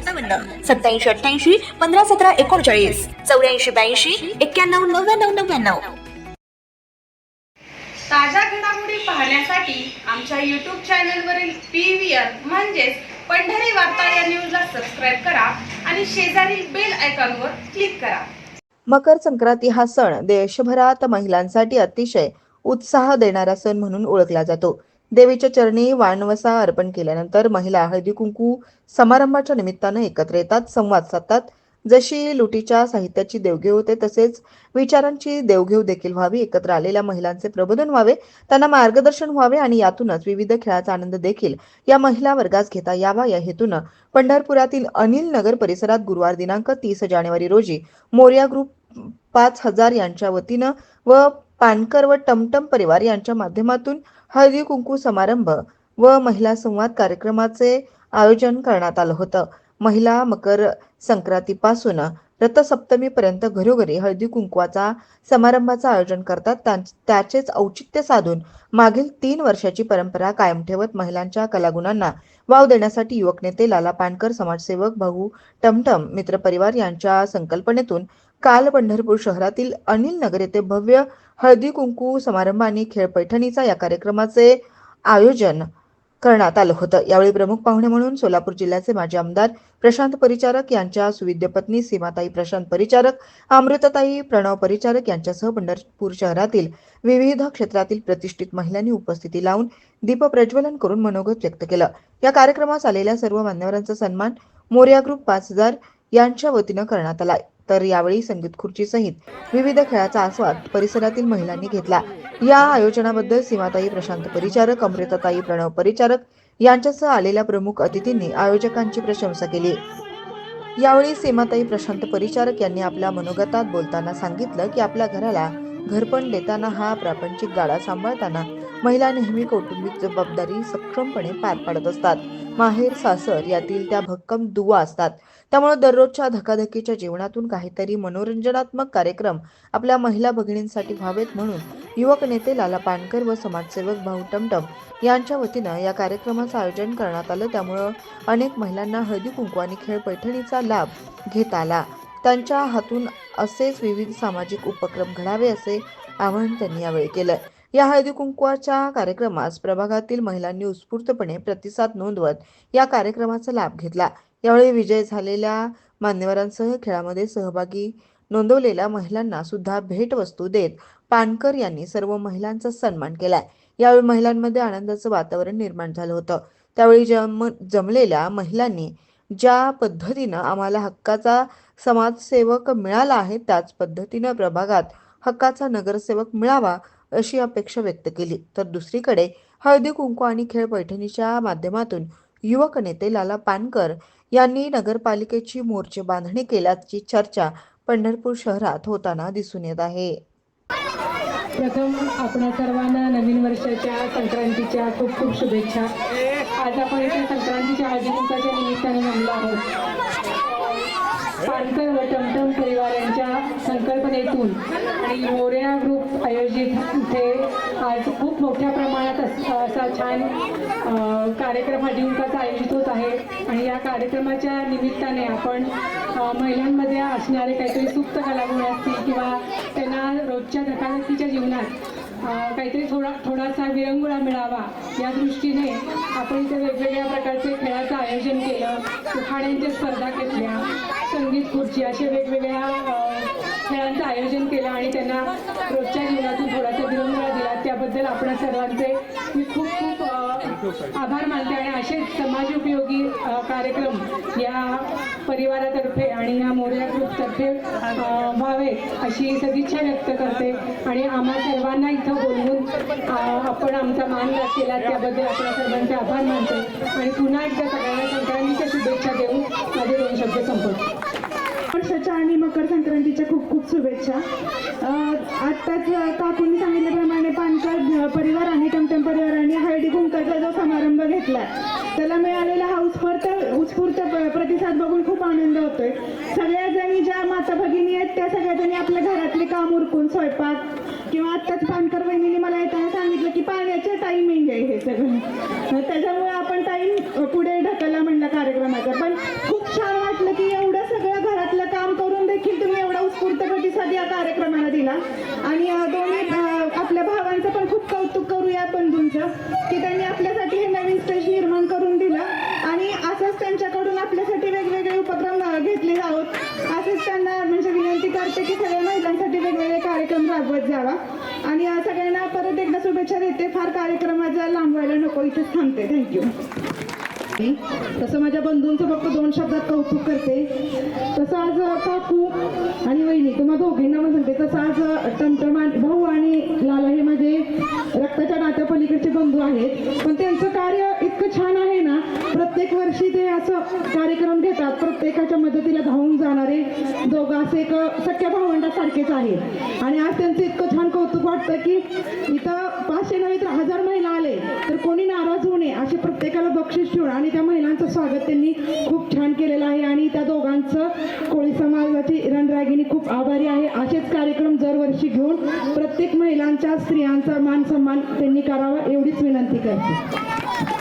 सत्तावन्न सत्याऐंशी अठ्ठ्याऐंशी पंधरा सतरा एकोणचाळीस चौऱ्याऐंशी ब्याऐंशी एक्क्याण्णव नव्याण्णव नव्याण्णव. ताज्या घडामोडी पाहण्यासाठी आमच्या यूट्यूब चॅनलवरील पी व्ही आर म्हणजेच पंढरी वार्ता या न्यूजला सबस्क्राईब करा आणि शेजारील बेल आयकॉनवर क्लिक करा. मकर संक्रांती हा सण देशभरात महिलांसाठी अतिशय उत्साह देणारा सण म्हणून ओळखला जातो. देवीच्या चरणी वाणवसा अर्पण केल्यानंतर महिला हळदी कुंकू समारंभाच्या निमित्तानं एकत्र येतात संवाद साधतात. जशी लुटीच्या साहित्याची देवघेव होते तसेच विचारांची देवघेव देखील व्हावी. एकत्र आलेल्या महिलांचे प्रबोधन व्हावे त्यांना मार्गदर्शन व्हावे आणि यातूनच विविध खेळाचा आनंद देखील या महिला वर्गास घेता यावा. या हेतूनं पंढरपुरातील अनिल नगर परिसरात गुरुवार दिनांक तीस जानेवारी रोजी मोर्या ग्रुप पाच हजार यांच्या वतीनं व पानकर व टमटम परिवार यांच्या माध्यमातून हळदी कुंकू समारंभ व महिला संवाद कार्यक्रमाचे आयोजन करण्यात आलं होतं. महिला मकर संक्रांतीपासून रथसप्तमीपर्यंत घरोघरी हळदी कुंकवाचा समारंभाचं आयोजन करतात. त्यां- त्याचेच औचित्य साधून मागील तीन वर्षाची परंपरा कायम ठेवत महिलांच्या कलागुणांना वाव देण्यासाठी युवक नेते लाला पानकर समाजसेवक भाऊ टमटम मित्रपरिवार यांच्या संकल्पनेतून काल पंढरपूर शहरातील अनिल नगर येथे भव्य हळदी कुंकू समारंभ आणि खेळ पैठणीचा या कार्यक्रमाचे आयोजन करण्यात आलं होतं. यावेळी प्रमुख पाहुणे म्हणून सोलापूर जिल्ह्याचे माजी आमदार प्रशांत परिचारक यांच्या सुविद्य पत्नी सीमाताई प्रशांत परिचारक अमृतताई प्रणव परिचारक यांच्यासह पंढरपूर शहरातील विविध क्षेत्रातील प्रतिष्ठित महिलांनी उपस्थिती लावून दीप प्रज्वलन करून मनोगत व्यक्त केलं. या कार्यक्रमास आलेल्या सर्व मान्यवरांचा सन्मान मोर्या ग्रुप पाच हजार यांच्या वतीनं करण्यात आला तर यावेळी संगीत खुर्चीसहित विविध खेळाचा आस्वाद परिसरातील महिलांनी घेतला. या आयोजनाबद्दल सीमाताई प्रशांत परिचारक अमृताताई प्रणव परिचारक यांच्यासह आलेल्या प्रमुख अतिथींनी आयोजकांची प्रशंसा केली. यावेळी सीमाताई प्रशांत परिचारक यांनी आपल्या मनोगतात बोलताना सांगितलं की आपल्या घराला घरपण देताना हा प्रापंचिक गाडा सांभाळताना महिला नेहमी कौटुंबिक जबाबदारी सक्षमपणे पार पाडत असतात. माहेर सासर यातील त्या भक्कम दुवा असतात. त्यामुळे दररोजच्या धकाधकीच्या जीवनातून काहीतरी मनोरंजनात्मक कार्यक्रम आपल्या महिला भगिनींसाठी व्हावेत म्हणून युवक नेते लाला पानकर व समाजसेवक भाऊ टमटम यांच्या वतीनं या कार्यक्रमाचं आयोजन करण्यात आलं. त्यामुळं अनेक महिलांना हळदी कुंकू आणि खेळ पैठणीचा लाभ घेता आला. त्यांच्या हातून असेच विविध सामाजिक उपक्रम घडावे असे आवाहन त्यांनी यावेळी केलं. या हळदी कुंकवाच्या कार्यक्रमास प्रभागातील महिलांनी उत्स्फूर्तपणे प्रतिसाद नोंदवत या कार्यक्रमाचा लाभ घेतला. यावेळी विजय झालेल्या मान्यवरांसह खेळामध्ये सहभागी नोंदवलेल्या महिलांना सुद्धा भेटवस्तू देत पानकर यांनी सर्व महिलांचा सन्मान केलाय. यावेळी महिलांमध्ये आनंदाचं वातावरण निर्माण झालं होतं. त्यावेळी जम जमलेल्या महिलांनी ज्या पद्धतीनं आम्हाला हक्काचा समाजसेवक मिळाला आहे त्याच पद्धतीनं प्रभागात हक्काचा नगरसेवक मिळावा अशी अपेक्षा व्यक्त केली. तर दुसरीकडे हळदी कुंकू आणि खेळ पैठणीच्या माध्यमातून युवक नेते लाला पानकर यांनी नगरपालिकेची मोर्चे बांधणी केल्याची चर्चा पंढरपूर शहरात होताना दिसून येत आहे. प्रथम आपणा सर्वांना नवीन वर्षाच्या संक्रांतीच्या खूप खूप शुभेच्छा. आज आपण इथे संक्रांतीच्या हळदीकुंकाच्या निमित्ताने जमलो आहोत. पानकर व टमटम परिवार यांच्या संकल्पनेतून आणि मोर्या ग्रुप आयोजित इथे आज खूप मोठ्या प्रमाणात अस- असा छान कार्यक्रम हा हळदीकुंकाचा आयोजित होत आहे. आणि या कार्यक्रमाच्या निमित्ताने आपण महिलांमध्ये असणारे काहीतरी सुप्त कलागुण असतील किंवा त्यांना रोजच्या धकाधकीच्या जीवनात काहीतरी थोडा थोडासा विरंगुळा मिळावा. या दृष्टीने आपण इथे वेगवेगळ्या प्रकारचे खेळाचं आयोजन केलं उखाण्यांच्या स्पर्धा घेतल्या संगीत खुर्ची असे वेगवेगळ्या खेळांचं आयोजन केलं आणि त्यांना रोजच्या जीवनातून थोडासा विरंगुळा दिला. त्याबद्दल आपण सर्वांचे आभार मानते आणि असेच समाज उपयोगी कार्यक्रम या परिवारातर्फे आणि या मोर्या ग्रुपतर्फे व्हावे अशी सदिच्छा व्यक्त करते. आणि आम्हा सर्वांना इथं बोलवून आपण आमचा मान केला त्याबद्दल आपल्या सर्वांचे आभार मानते. आणि पुन्हा एकदा सगळ्यांना संक्रांतीच्या शुभेच्छा देऊन माझे दोन नवीन वर्ष आणि मकर संक्रांतीच्या खूप खूप शुभेच्छा. आत्ताच काकूंनी सांगितल्याप्रमाणे पानकार्ड परिवार परिवाराने टमटम परिवाराने हळदी कुंकाचा जो समारंभ घेतला त्याला मिळालेला हा उत्स्फूर्त उत्स्फूर्त प्रतिसाद बघून खूप आनंद होतोय. सगळ्या जणी ज्या माता भगिनी आहेत त्या सगळ्या जणी आपल्या घरातले काम उरकून स्वयंपाक किंवा आत्ताच पानकर बहिणीने मला येताना सांगितलं की पाण्याचे टायमिंग आहे हे सगळं. त्याच्यामुळे आपण टाईम पुढे ढकलला म्हणलं कार्यक्रमाचा पण खूप छान वाटलं की एवढं सगळं घरातलं काम करून देखील तुम्ही एवढा उत्स्फूर्त प्रतिसाद या कार्यक्रमाला दिला आणि अं, दोन्ही अं, आपल्या भावांचं पण खूप कौतुक त्यांचं की त्यांनी आपल्यासाठी हे नवीन स्टेज निर्माण करून दिलं. आणि असंच त्यांच्याकडून आपल्यासाठी वेगवेगळे उपक्रम घेतले जावत असंच त्यांना म्हणजे विनंती करते की सगळ्या महिलांसाठी वेगवेगळे कार्यक्रम राबवत जावा. आणि सगळ्यांना परत एकदा शुभेच्छा देते. फार कार्यक्रमाचा लांबवायला नको. इथेच थांबते. थँक्यू तसं माझ्या बंधूंचं फक्त दोन शब्दात कौतुक करते. तसं आज काकू आणि वहिनी तुम्हाला दोघींना पण सांगते तसं आज टमटम भाऊ आणि लाला हे माझे रक्ताच्या नात्या पलीकडचे बंधू आहेत. पण त्यांचं कार्य इतकं छान आहे ना प्रत्येक वर्षी ते असं कार्यक्रम घेतात प्रत्येकाच्या मदतीला धावून जाणारे दोघं असे एक सख्या भावंडासारखेच आहेत. आणि आज त्यांचं इतकं छान कौतुक वाटतं की इथं पाचशे नव्हे तर हजार महिला आले तर कोणी नाराज होऊ नये असे प्रत्येकाला बक्षीस ठेवून आणि त्या महिलांचं स्वागत त्यांनी खूप छान केलेलं आहे आणि त्या दोघांचं कोळी समाजाची रणरागिनी खूप आभारी आहे. असेच कार्यक्रम दरवर्षी घेऊन प्रत्येक महिलांच्या स्त्रियांचा मान सन्मान त्यांनी करावा एवढीच विनंती करते.